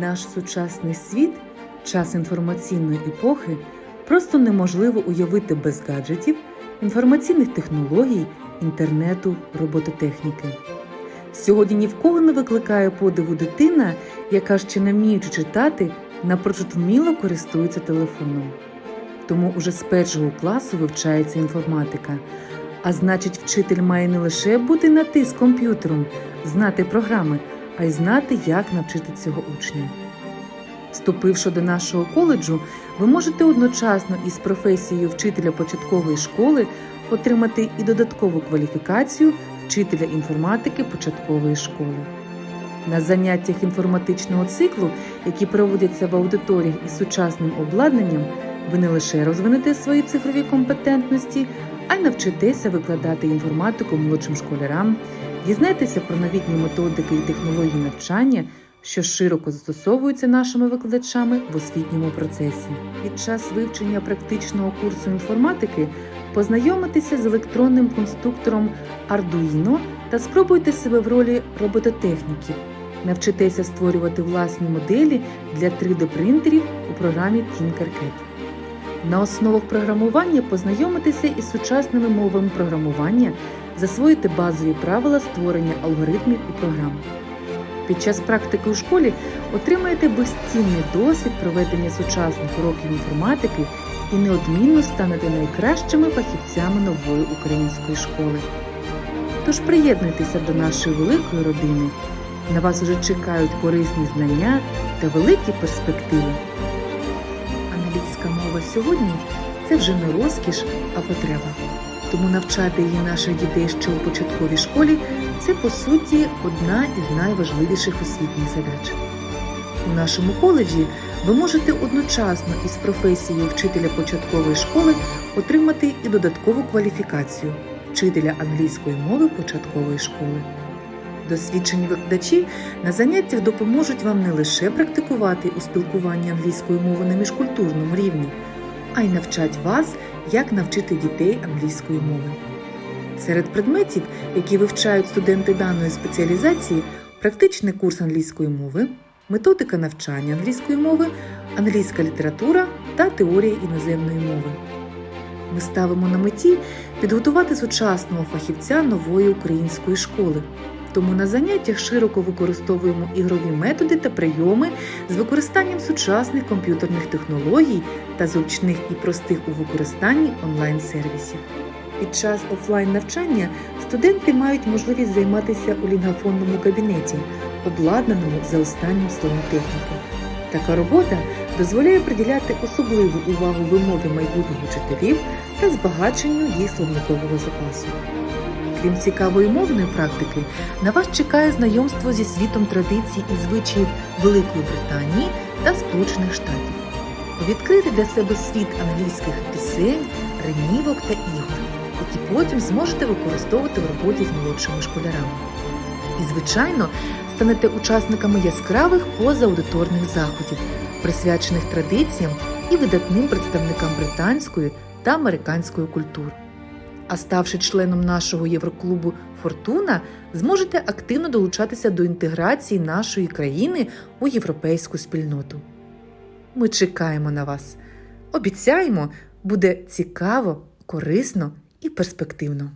Наш сучасний світ, час інформаційної епохи, просто неможливо уявити без гаджетів, інформаційних технологій, інтернету, робототехніки. Сьогодні ні в кого не викликає подиву дитина, яка ще не вміючи читати, напрочуд вміло користується телефоном. Тому уже з першого класу вивчається інформатика. А значить, вчитель має не лише бути на ти з комп'ютером, знати програми, а й знати, як навчити цього учня. Вступивши до нашого коледжу, ви можете одночасно із професією вчителя початкової школи отримати і додаткову кваліфікацію вчителя інформатики початкової школи. На заняттях інформатичного циклу, які проводяться в аудиторіях із сучасним обладнанням, ви не лише розвинете свої цифрові компетентності, а й навчитеся викладати інформатику молодшим школярам, дізнаєтеся про новітні методики і технології навчання, що широко застосовуються нашими викладачами в освітньому процесі. Під час вивчення практичного курсу інформатики познайомитеся з електронним конструктором Arduino та спробуйте себе в ролі робототехніків. Навчитеся створювати власні моделі для 3D-принтерів у програмі Tinkercad. На основах програмування познайомитися із сучасними мовами програмування, засвоїти базові правила створення алгоритмів і програм. Під час практики у школі отримаєте безцінний досвід проведення сучасних уроків інформатики і неодмінно станете найкращими фахівцями нової української школи. Тож приєднуйтеся до нашої великої родини. На вас уже чекають корисні знання та великі перспективи. Англійська мова сьогодні це вже не розкіш, а потреба. Тому навчати її наших дітей ще у початковій школі це по суті одна із найважливіших освітніх задач. У нашому коледжі ви можете одночасно із професією вчителя початкової школи отримати і додаткову кваліфікацію вчителя англійської мови початкової школи. Досвідчені викладачі на заняттях допоможуть вам не лише практикувати у спілкуванні англійською мовою на міжкультурному рівні, а й навчать вас, як навчити дітей англійської мови. Серед предметів, які вивчають студенти даної спеціалізації, практичний курс англійської мови, методика навчання англійської мови, англійська література та теорія іноземної мови. Ми ставимо на меті підготувати сучасного фахівця нової української школи. Тому на заняттях широко використовуємо ігрові методи та прийоми з використанням сучасних комп'ютерних технологій та зручних і простих у використанні онлайн-сервісів. Під час офлайн навчання студенти мають можливість займатися у лінгафонному кабінеті, обладнаному за останнім словом техніки. Така робота дозволяє приділяти особливу увагу вимові майбутніх учителів та збагаченню їх словникового запасу. Крім цікавої мовної практики, на вас чекає знайомство зі світом традицій і звичаїв Великої Британії та Сполучених Штатів. Відкрити для себе світ англійських пісень, ремівок та ігор, які потім зможете використовувати в роботі з молодшими школярами. І, звичайно, станете учасниками яскравих позааудиторних заходів, присвячених традиціям і видатним представникам британської та американської культур. А ставши членом нашого Євроклубу Фортуна, зможете активно долучатися до інтеграції нашої країни у європейську спільноту. Ми чекаємо на вас. Обіцяємо, буде цікаво, корисно і перспективно.